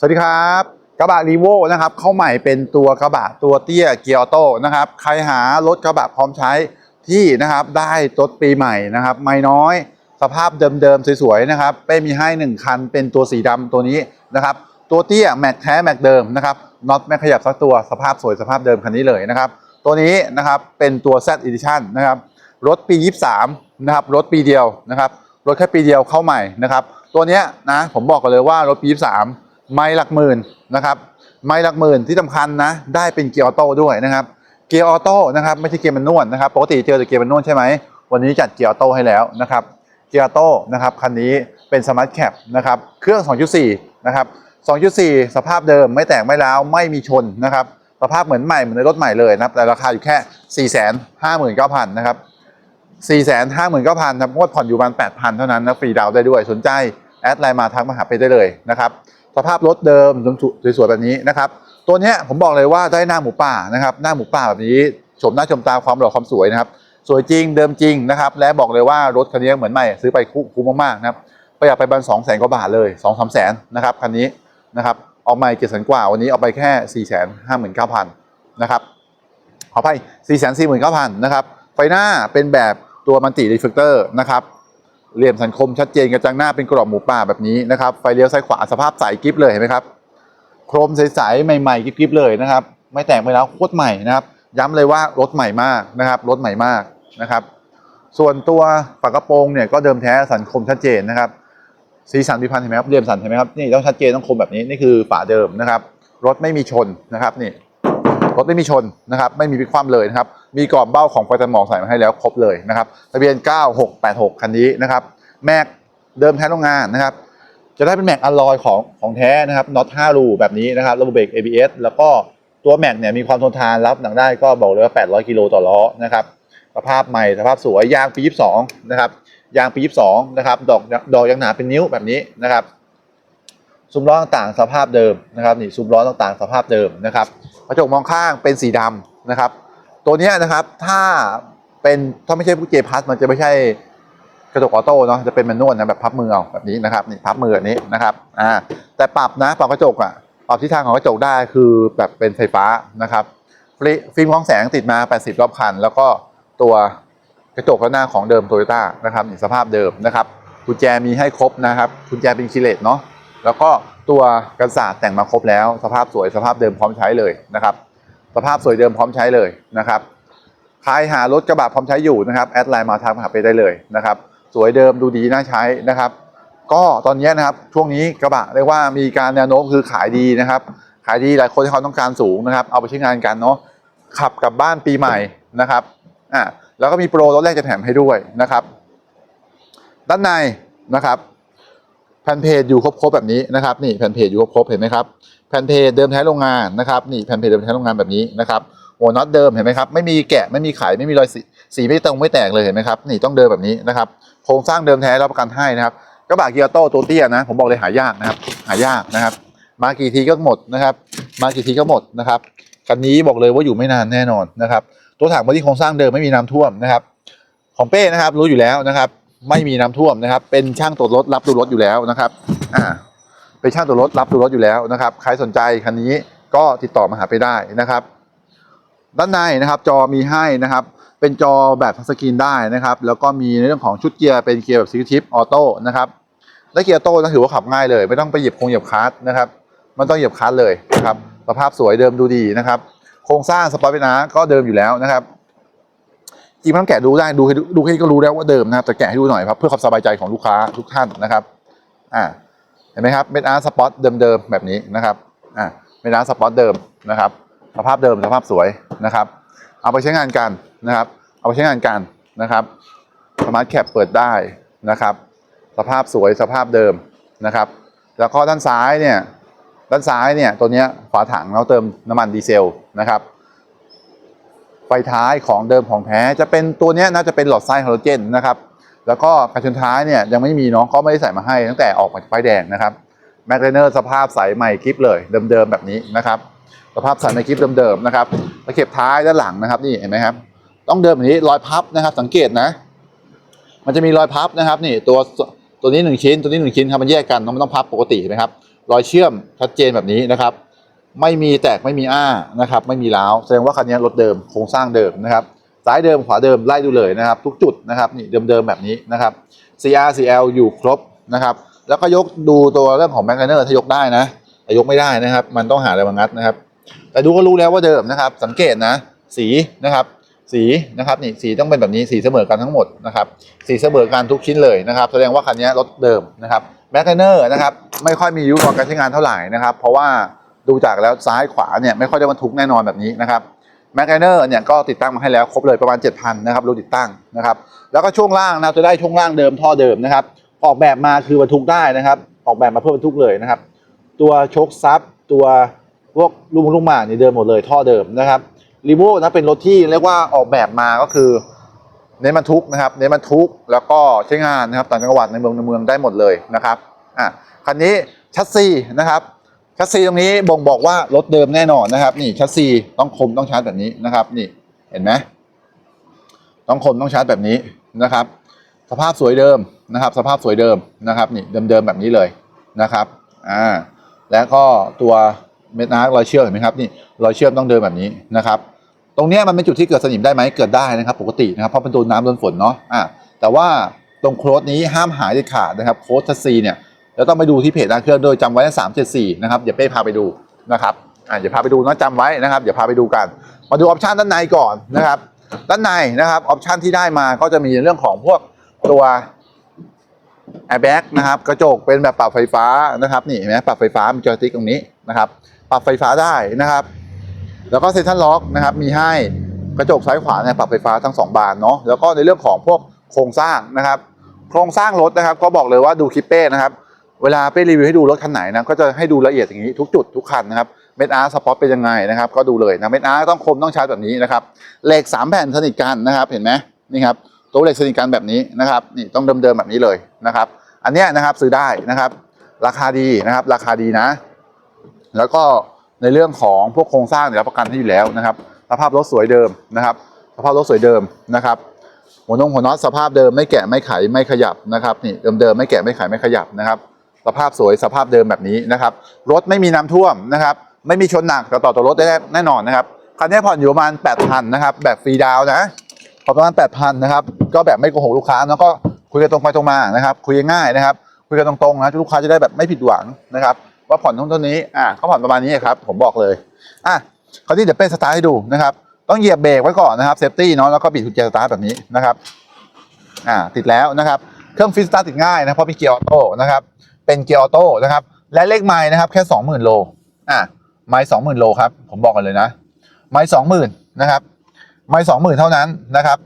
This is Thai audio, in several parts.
สวัสดีครับกระบะรีโวนะครับเข้าใหม่เป็นตัวกระบะตัวเตี้ยเกียร์ออโต้นะครับใครหารถกระบะพร้อมใช้ที่นะครับได้รถปีใหม่นะครับ ไม่น้อย สภาพเดิมๆสวยๆนะครับเป้มีให้ 1 คันเป็นตัวสีดำตัวนี้นะครับ ตัวเตี้ยแม็กแท้แม็กเดิมนะครับน็อตไม่ขยับสักตัวสภาพสวยสภาพเดิมคันนี้เลยนะครับ ตัวนี้นะครับเป็นตัว Z Edition นะครับรถปี 23นะครับรถปีเดียวนะครับรถแค่ปีเดียวเข้าใหม่นะครับ ตัวเนี้ยนะผมบอกกันเลยว่ารถปี 23 ไม่หลักหมื่นนะครับ ไม่หลักหมื่นที่สำคัญนะ ได้เป็นเกียร์ออโต้ด้วยนะครับ เกียร์ออโต้นะครับไม่ใช่เกียร์มันนวดนะครับ ปกติเจอแต่เกียร์มันนวดใช่ไหม วันนี้จัดเกียร์ออโต้ให้แล้วนะครับ เกียร์ออโต้นะครับคันนี้เป็นสมาร์ทแคปนะครับ เครื่อง 2.4 นะครับ 2.4 สภาพเดิมไม่แตกไม่ร้าวไม่มีชนนะครับ สภาพเหมือนใหม่เหมือนในรถใหม่เลยนะครับ แต่ราคาอยู่แค่ 459,000 นะครับ 459,000ครับงวดผ่อนอยู่ประมาณ8,000 เท่านั้นนะฟรีดาวน์ได้ด้วย สนใจแอดไลน์มาทักมาหาไปได้เลยนะครับ สภาพรถเดิมสวยๆแบบนี้นะครับ ตัวเนี้ยผมบอกเลยว่าได้หน้าหมูป่านะครับ หน้าหมูป่าแบบนี้ชมหน้าชมตาความหล่อความสวยนะครับ สวยจริงเดิมจริงนะครับ และบอกเลยว่ารถคันนี้เหมือนใหม่ซื้อไปคุ้มมากๆนะครับประหยัดไปบันสองแสนกว่าบาทเลยสองสามแสนนะครับคันนี้นะครับออกใหม่เจ็ดแสนกว่าวันนี้เอาไปแค่สี่แสนห้าหมื่นเก้าพันนะครับขอไปสี่แสนสี่หมื่นเก้าพันนะครับไฟหน้าเป็นแบบตัวมันติรีเฟกเตอร์นะครับ เหลี่ยมสันคมชัดเจนกระจังหน้าเป็นกรอบหมูป่าแบบนี้นะครับ ไฟเลี้ยวซ้ายขวาสภาพใสกริฟเลยเห็นไหมครับ โครมใสๆใหม่ๆกริบๆเลยนะครับ ไม่แต่งไปแล้วโคตรใหม่นะครับ ย้ำเลยว่ารถใหม่มากนะครับรถใหม่มากนะครับ ส่วนตัวฝากระโปรงเนี่ยก็เดิมแท้สันคมชัดเจนนะครับสีสันพิพันธ์เห็นไหมครับเหลี่ยมสันเห็นไหมครับนี่ต้องชัดเจนต้องคมแบบนี้นี่คือฝาเดิมนะครับ รถไม่มีชนนะครับนี่ รถไม่มีชนนะครับไม่มีพลิกคว่ำเลยนะครับมีกรอบเบ้าของไฟตันหมอกใส่มาให้แล้วครบเลยนะครับทะเบียน 9686 คันนี้นะครับแม็กเดิมแท้โรงงานนะครับจะได้เป็นแม็กอลลอยของของแท้นะครับน็อต5รูแบบนี้นะครับระบบเบรก ABS แล้วก็ตัวแม็กเนี่ยมีความทนทานรับหนักได้ก็บอกเลยว่า 800 กิโลต่อล้อนะครับสภาพใหม่สภาพสวยยางปี 22 นะครับยางปี 22 นะครับดอกดอกยางหนาเป็นนิ้วแบบนี้นะครับซุ้มล้อต่างๆสภาพเดิมนะครับนี่ซุ้มล้อต่างๆสภาพเดิมนะครับ กระจกมองข้างเป็นสีดำนะครับ ตัวนี้นะครับถ้าเป็นถ้าไม่ใช่พวกเจพัสมันจะไม่ใช่กระจกออโต้เนาะจะเป็นแมนนวลนะแบบพับมือเอาแบบนี้นะครับนี่พับมือแบบนี้นะครับอ่าแต่ปรับนะปรับกระจกอะปรับทิศทางของกระจกได้คือแบบเป็นไฟฟ้านะครับฟ,ฟิล์มกรองแสงติดมา 80 รอบคัน แล้วก็ตัวกระจกข้างหน้าของเดิมโตโยต้านะครับนี่สภาพเดิมนะครับกุญแจมีให้ครบนะครับกุญแจเป็นคีเลตเนาะ แล้วก็ตัวกันศาสตร์แต่งมาครบแล้ว สภาพสวยสภาพเดิมพร้อมใช้เลยนะครับ สภาพสวยเดิมพร้อมใช้เลยนะครับใครหารถกระบะพร้อมใช้อยู่นะครับแอดไลน์มาทักมาหาไปได้เลยนะครับ สวยเดิมดูดีน่าใช้นะครับ ก็ตอนนี้นะครับช่วงนี้กระบะเรียกว่ามีการแนวโน้มคือขายดีนะครับ ขายดีหลายคนที่เขาต้องการสูงนะครับ เอาไปใช้งานกันเนาะขับกลับบ้านปีใหม่นะครับอ่าแล้วก็มีโปรรถแรกจะแถมให้ด้วยนะครับ ด้านในนะครับ แผ่นเพจอยู่ครบๆแบบนี้นะครับนี่แผ่นเพจอยู่ครบๆเห็นไหมครับแผ่นเพจเดิมแท้โรงงานนะครับนี่แผ่นเพจเดิมแท้โรงงานแบบนี้นะครับหัวน็อตเดิมเห็นไหมครับไม่มีแกะไม่มีไขไม่มีรอยสีสีไม่ตรงไม่แตกเลยเห็นไหมครับนี่ต้องเดิมแบบนี้นะครับโครงสร้างเดิมแท้รับประกันให้นะครับกระบะเกียร์โต้ตัวเตี้ยนะผมบอกเลยหายากนะครับหายากนะครับ มากี่ทีก็หมดนะครับ มากี่ทีก็หมดนะครับคันนี้บอกเลยว่าอยู่ไม่นานแน่นอนนะครับ ตัวถังบอดี้โครงสร้างเดิมไม่มีน้ำท่วมนะครับ ของเป้นะครับรู้อยู่แล้วนะครับ ไม่มีน้ำท่วมนะครับ เป็นช่างตรวจรถรับดูรถอยู่แล้วนะครับอ่าเป็นช่างตรวจรถรับดูรถอยู่แล้วนะครับ ใครสนใจคันนี้ก็ติดต่อมาหาไปได้นะครับ ด้านในนะครับจอมีให้นะครับ เป็นจอแบบทัชสกรีนได้นะครับ แล้วก็มีในเรื่องของชุดเกียร์เป็นเกียร์แบบซิกทิปออโต้นะครับและเกียร์โต้ถือว่าขับง่ายเลย ไม่ต้องไปเหยียบคงเหยียบคลัตช์นะครับมันต้องเหยียบคลัตช์เลยนะครับสภาพสวยเดิมดูดีนะครับ โครงสร้างสปอร์ตเปนาก็เดิมอยู่แล้วนะครับ ริงๆมันต้องแกะดูได้ดูให้ดูดูให้ก็รู้แล้วว่าเดิมนะครับแต่แกะให้ดูหน่อยครับเพื่อความสบายใจของลูกค้าทุกท่านนะครับอ่าเห็นไหมครับเม็ดอาร์สปอตเดิมๆแบบนี้นะครับอ่าเม็ดอาร์สปอตเดิมนะครับสภาพเดิมสภาพสวยนะครับ เอาไปใช้งานกันนะครับ เอาไปใช้งานกันนะครับสมาร์ทแคปเปิดได้นะครับ สภาพสวยสภาพเดิมนะครับ แล้วก็ด้านซ้ายเนี่ยด้านซ้ายเนี่ยตัวเนี้ยฝาถังเราเติมน้ำมันดีเซลนะครับ ไฟท้ายของเดิมของแท้จะเป็นตัวนี้น่าจะเป็นหลอดไส้ฮาโลเจนนะครับแล้วก็กระชนท้ายเนี่ยยังไม่มีเน้องเขาไม่ได้ใส่มาให้ตั้งแต่ออกมาจากไฟแดงนะครับแมกเนอร์สภาพใสใหม่คลิปเลยเดิมๆแบบนี้นะครับสภาพใสในคลิปเดิมๆนะครับตะเข็บท้ายด้านหลังนะครับนี่เห็นไหมครับ ต้องเดิมแบบนี้รอยพับนะครับ สังเกตนะ มันจะมีรอยพับนะครับนี่ตัวตัวนี้หนึ่งชิ้น ตัวนี้หนึ่งชิ้นครับมันแยกกันมันต้องพับปกตินไหมครับ รอยเชื่อมชัดเจนแบบนี้นะครับ ไม่มีแตกไม่มีอ้านะครับไม่มีร้าวแสดงว่าคันนี้รถเดิมโครงสร้างเดิมนะครับซ้ายเดิมขวาเดิมไล่ดูเลยนะครับ ทุกจุดนะครับนี่เดิมๆแบบนี้นะครับ CR CL อยู่ครบนะครับ แล้วก็ยกดูตัวเรื่องของแมกเนอร์ถ้ายกได้นะ แต่ยกไม่ได้นะครับ มันต้องหาอะไรมางัดนะครับ แต่ดูก็รู้แล้วว่าเดิมนะครับ สังเกตนะ สีนะครับ สีนะครับนี่สีต้องเป็นแบบนี้สีเสมอกันทั้งหมดนะครับ สีเสมอกันทุกชิ้นเลยนะครับ แสดงว่าคันนี้รถเดิมนะครับแมกเนอร์นะครับไม่ค่อยมียุรอการใช้งานเท่าไหร่นะครับ เพราะว่า ดูจากแล้วซ้ายขวาเนี่ยไม่ค่อยได้บรรทุกแน่นอนแบบนี้นะครับแมกไนเนอร์เนี่ยก็ติดตั้งมาให้แล้วครบเลยประมาณ 7,000นะครับรูติดตั้งนะครับแล้วก็ช่วงล่างนะจะได้ช่วงล่างเดิมท่อเดิมนะครับออกแบบมาคือบรรทุกได้นะครับ ออกแบบมาเพื่อบรรทุกเลยนะครับ ตัวโชคซับตัวพวกลูกลูกหมากนี่ยเดิมหมดเลยท่อเดิมนะครับรีโวนะเป็นรถที่เรียกว่าออกแบบมาก็คือเน้นบรรทุกนะครับเน้นบรรทุกแล้วก็ใช้งานนะครับต่างจังหวัดในเมืองในเมืองได้หมดเลยนะครับอะคันนี้ชัดซีนะครับ ชัดซีตรงนี้บ่งบอกว่ารถเดิมแน่นอนนะครับ นี่ชัดซีต้องคมต้องชาร์จแบบนี้นะครับ นี่เห็นไหมต้องคมต้องชาร์จแบบนี้นะครับ สภาพสวยเดิมนะครับ สภาพสวยเดิมนะครับ นี่เดิมๆแบบนี้เลยนะครับอ่าแล้วก็ตัวเม็ดอาร์ครอยเชื่อมเห็นไหมครับนี่รอยเชื่อมต้องเดิมแบบนี้นะครับ ตรงนี้มันเป็นจุดที่เกิดสนิมได้ไหมเกิดได้นะครับ ปกตินะครับเพราะเป็นตัวน้ำโดนฝนเนาะอ่าแต่ว่าตรงโค้ดนี้ห้ามหายเด็ดขาดนะครับโค้ดทัสซีเนี่ย เราต้องไปดูที่เพจร้านเครื่องโดยจำไว้สามเจ็ดสี่นะครับเดี๋ยวเป้พาไปดูนะครับอ่าเดี๋ยวพาไปดูนะจำไว้นะครับเดี๋ยวพาไปดูกัน มาดูออปชันด้านในก่อนนะครับด้านในนะครับออปชันที่ได้มาก็จะมีเรื่องของพวกตัวแอร์แบ็กนะครับกระจกเป็นแบบปรับไฟฟ้านะครับนี่เห็นไหมปรับไฟฟ้ามีจอยติ๊กตรงนี้นะครับปรับไฟฟ้าได้นะครับ แล้วก็เซ็นทรัลล็อกนะครับมีให้กระจกซ้ายขวาเนี่ยปรับไฟฟ้าทั้งสองบานเนาะแล้วก็ในเรื่องของพวกโครงสร้างนะครับ โครงสร้างรถนะครับ ก็บอกเลยว่าดูคลิปเป้นะครับ เวลาเป้รีวิวให้ดูรถคันไหนนะก็จะให้ดูละเอียดอย่างนี้ทุกจุดทุกคันนะครับเม็ดอาร์สปอตเป็นยังไงนะครับก็ดูเลยนะเม็ดอาร์ต้องคมต้องชาร์จแบบนี้นะครับเหล็กสามแผ่นสนิทกันนะครับเห็นไหมนี่ครับตัวเหล็กสนิทกันแบบนี้นะครับนี่ต้องเดิมๆแบบนี้เลยนะครับ อันนี้นะครับซื้อได้นะครับ ราคาดีนะครับราคาดีนะ แล้วก็ในเรื่องของพวกโครงสร้างเนี่ยรับประกันให้อยู่แล้วนะครับสภาพรถสวยเดิมนะครับสภาพรถสวยเดิมนะครับหัวนงหัวน็อตสภาพเดิมไม่แกะไม่ไขไม่ขยับนะครับนี่เดิมๆไม่แกะไม่ไขไม่ขยับนะครับ สภาพสวยสภาพเดิมแบบนี้นะครับ รถไม่มีน้ำท่วมนะครับ ไม่มีชนหนักต่อต่อรถได้แน่นอนนะครับคันนี้ผ่อนอยู่ประมาณ8,000นะครับ แบบฟรีดาวนะผ่อนประมาณ8,000นะครับ ก็แบบไม่โกหกลูกค้าแล้วก็คุยกันตรงไปตรงมานะครับ คุยง่ายนะครับ คุยกันตรงๆนะลูกค้าจะได้แบบไม่ผิดหวังนะครับ ว่าผ่อนเท่านี้อะเขาผ่อนประมาณนี้ครับ ผมบอกเลยอะคราวนี้เดี๋ยวเป็นสตาร์ทให้ดูนะครับ ต้องเหยียบเบรกไว้ก่อนนะครับเซฟตี้เนาะแล้วก็บิดกุญแจสตาร์ทแบบนี้นะครับอ่าติดแล้วนะครับ เครื่องฟิสตาร์ติดง่ายนะเพราะมีเกียร์ออโต้นะครับ เป็นเกียร์ออโต้นะครับ และเลขไม้นะครับแค่สองหมื่นโลอ่าไม้สองหมื่นโลครับผมบอกกันเลยนะไม้สองหมื่นนะครับไม้สองหมื่นเท่านั้นนะครับ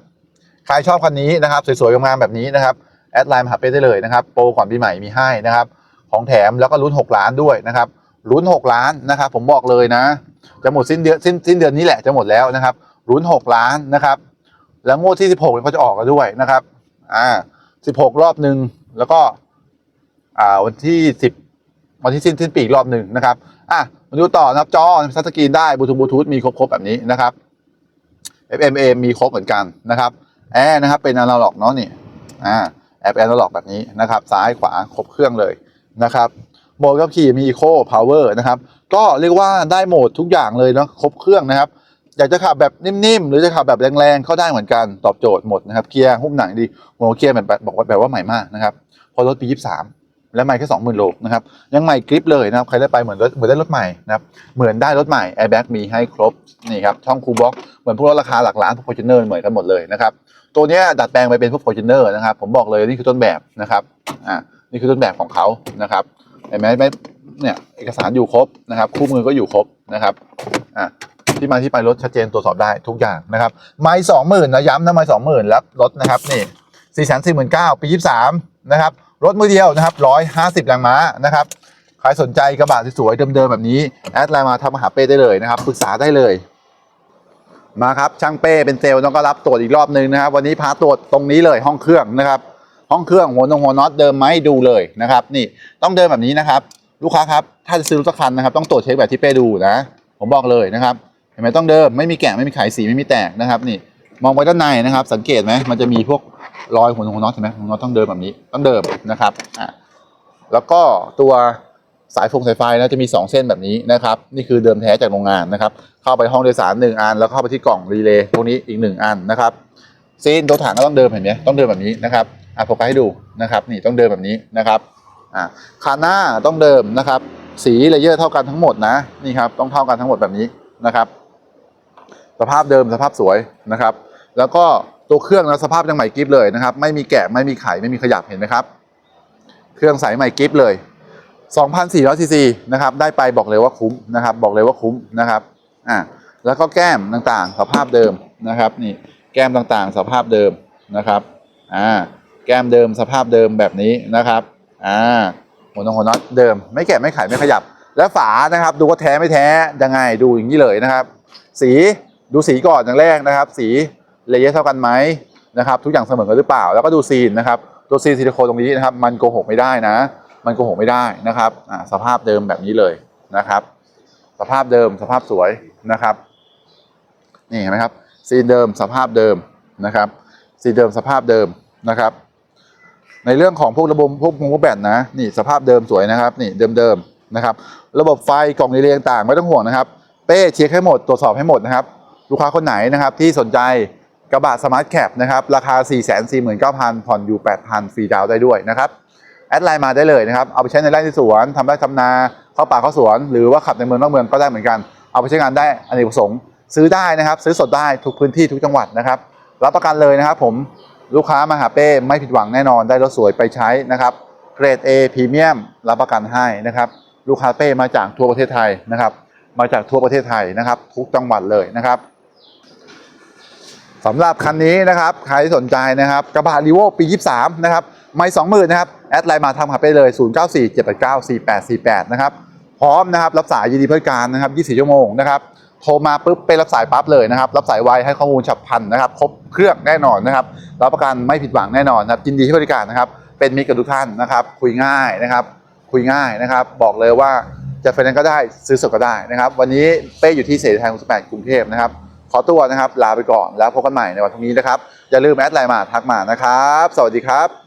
ใครชอบคันนี้นะครับ สวยๆงามๆแบบนี้นะครับแอดไลน์มาหาเป้ได้เลยนะครับโปรก่อนปีใหม่มีให้นะครับ ของแถมแล้วก็ลุ้น 6 ล้านด้วยนะครับลุ้น 6 ล้านนะครับ ผมบอกเลยนะ จะหมดสิ้นเดือนสิ้นสิ้นเดือนนี้แหละจะหมดแล้วนะครับลุ้น 6 ล้านนะครับ แล้วงวดที่ 16เขาจะออกกันด้วยนะครับอ่า16 รอบหนึ่งแล้วก็ อ่าวันที่ 10 วันที่สิ้นสิ้นปีอีกรอบหนึ่งนะครับอะมาดูต่อนะครับจอทัชสกรีนได้บลูทูธบลูทูธมีครบๆแบบนี้นะครับ FMA มีครบเหมือนกันนะครับแอร์นะครับเป็นอนาล็อกเนาะนี่อ่าแอปแอนาล็อกแบบนี้นะครับ ซ้ายขวาครบเครื่องเลยนะครับโหมดขับขี่มี Eco Power นะครับ ก็เรียกว่าได้โหมดทุกอย่างเลยเนาะครบเครื่องนะครับ อยากจะขับแบบนิ่มๆ หรือจะขับแบบแรงๆก็ได้เหมือนกันตอบโจทย์หมดนะครับ เกียร์หุ้มหนังดีหัวเกียร์แบบบอกว่าแบบว่าใหม่มากนะครับ พอรถปี 23 และไม่แค่20,000โลนะครับยังใหม่กริปเลยนะครับใครได้ไปเหมือนรถเหมือนได้รถใหม่นะครับเหมือนได้รถใหม่ Airbag มีให้ครบนี่ครับช่องคูบ็อกเหมือนพวกรถราคาหลักล้านพวก Fortuner เหมือนกันหมดเลยนะครับตัวนี้ดัดแปลงไปเป็นพวก Fortuner นะครับผมบอกเลยนี่คือต้นแบบนะครับอ่านี่คือต้นแบบของเขานะครับเห็นไหมไม่เนี่ยเอกสารอยู่ครบนะครับ คู่มือก็อยู่ครบนะครับอ่าที่มาที่ไปรถชัดเจนตรวจสอบได้ทุกอย่างนะครับไม่สองหมื่นนะย้ำนะไม่สองหมื่นแล้วรถนะครับนี่สี่แสนสี่หมื่นเก้าปียี่สิบสามนะครับ รถมือเดียวนะครับร้อยห้าสิบแรงม้านะครับ ใครสนใจกระบะสวยๆเดิมๆแบบนี้ แอดไลน์มาทำมหาเป้ได้เลยนะครับ ปรึกษาได้เลย มาครับ ช่างเป้เป็นเซลล์ต้องก็รับตรวจอีกรอบหนึ่งนะครับ วันนี้พาตรวจตรงนี้เลยห้องเครื่องนะครับ ห้องเครื่องหัวนงหัวน็อตเดิมไหมดูเลยนะครับ นี่ต้องเดินแบบนี้นะครับ ลูกค้าครับ ถ้าจะซื้อรถสักคันนะครับ ต้องตรวจเช็คแบบที่เป้ดูนะ ผมบอกเลยนะครับ เห็นไหมต้องเดิม ไม่มีแกะไม่มีไขสีไม่มีแตกนะครับ นี่ มองไปด้านในนะครับ สังเกตไหมมันจะมีพวก รอยหัวนงน็อตใช่ไหมหัวน็อตต้องเดิมแบบนี้ต้องเดิมนะครับอะแล้วก็ตัวสายฟงสายไฟนะจะมี 2 เส้นแบบนี้นะครับ นี่คือเดิมแท้จากโรงงานนะครับ เข้าไปห้องโดยสาร 1 อัน แล้วเข้าไปที่กล่องรีเลย์พวกนี้อีก 1 อันนะครับซีนตัวถังก็ต้องเดิมเห็นไหมต้องเดิมแบบนี้นะครับอะโฟกัสให้ดูนะครับนี่ต้องเดิมแบบนี้นะครับอ่าคาหน้าต้องเดิมนะครับ สีเลเยอร์เท่ากันทั้งหมดนะนี่ครับต้องเท่ากันทั้งหมดแบบนี้นะครับ สภาพเดิมสภาพสวยนะครับ แล้วก็ ตัวเครื่องนะสภาพยังใหม่กิฟเลยนะครับ ไม่มีแกะไม่มีไขไม่มีขยับเห็นไหมครับ เครื่องใสใหม่กิฟเลย2,400ซีซีนะครับได้ไปบอกเลยว่าคุ้มนะครับ บอกเลยว่าคุ้มนะครับอ่าแล้วก็แก้มต่างๆ สภาพเดิมนะครับ นี่แก้มต่างๆ สภาพเดิมนะครับอ่าแก้มเดิมสภาพเดิมแบบนี้นะครับอ่าหัวน็อตหัวน็อตเดิม ไม่แกะไม่ไขไม่ขยับ แล้วฝานะครับ ดูว่าแท้ไม่แท้ยังไงดูอย่างนี้เลยนะครับ สีดูสีก่อนอย่างแรกนะครับ สี เลเยอร์เท่ากันไหมนะครับทุกอย่างเสมอกันหรือเปล่า แล้วก็ดูซีนนะครับตัวซีนซิลิโคนตรงนี้นะครับมันโกหกไม่ได้นะ มันโกหกไม่ได้นะครับสภาพเดิมแบบนี้เลยนะครับ สภาพเดิมสภาพสวยนะครับนี่เห็นไหมครับซีนเดิมสภาพเดิมนะครับซีนเดิมสภาพเดิมนะครับ ในเรื่องของพวกระบบพวกพวกแบตนะนี่สภาพเดิมสวยนะครับนี่เดิมๆนะครับ ระบบไฟกล่องรีเลย์ต่างไม่ต้องห่วงนะครับ เป้เช็คให้หมดตรวจสอบให้หมดนะครับลูกค้าคนไหนนะครับที่สนใจ กระบะสมาร์ทแคปนะครับราคา 4 4 9 0 0 0 ผ่อนอยู่ 8,000 ฟรีดาวได้ด้วยนะครับแอดไลน์มาได้เลยนะครับ เอาไปใช้ในไร่ในสวนทำไร่ทำนา เข้าป่าเข้าสวน หรือว่าขับในเมืองนอกเมืองก็ได้เหมือนกัน เอาไปใช้งานได้อเนกประสงค์ ซื้อได้นะครับ ซื้อสดได้ทุกพื้นที่ทุกจังหวัดนะครับ รับประกันเลยนะครับผม ลูกค้ามาหาเป้ไม่ผิดหวังแน่นอน ได้รถสวยไปใช้นะครับ เกรด A พรีเมียมรับประกันให้นะครับ ลูกค้าเป้มาจากทั่วประเทศไทยนะครับ มาจากทั่วประเทศไทยนะครับ ทุกจังหวัดเลยนะครับ สำหรับคันนี้นะครับใครสนใจนะครับกระบะรีโวปี 23 นะครับไม่20,000นนะครับ แอดไลน์มาทำหาไปเลย 0947894848 นะครับ พร้อมนะครับ รับสายยินดีเพื่อการนะครับ 24 ชั่วโมงนะครับ โทรมาปุ๊บไปรับสายปั๊บเลยนะครับ รับสายไวให้ข้อมูลฉับพลันนะครับ ครบเครื่องแน่นอนนะครับ รับประกันไม่ผิดหวังแน่นอนนะครับ ยินดีให้บริการนะครับ เป็นมิตรกับทุกท่านนะครับ คุยง่ายนะครับ คุยง่ายนะครับ บอกเลยว่าจะไฟแนนซ์ก็ได้ซื้อสดก็ได้นะครับ วันนี้เป้อยู่ที่เสรีไทย68กรุงเทพนะครับ ขอตัวนะครับ ลาไปก่อนแล้วพบกันใหม่ในวันพรุ่งนี้นะครับ อย่าลืมแอดไลน์มาทักมานะครับ สวัสดีครับ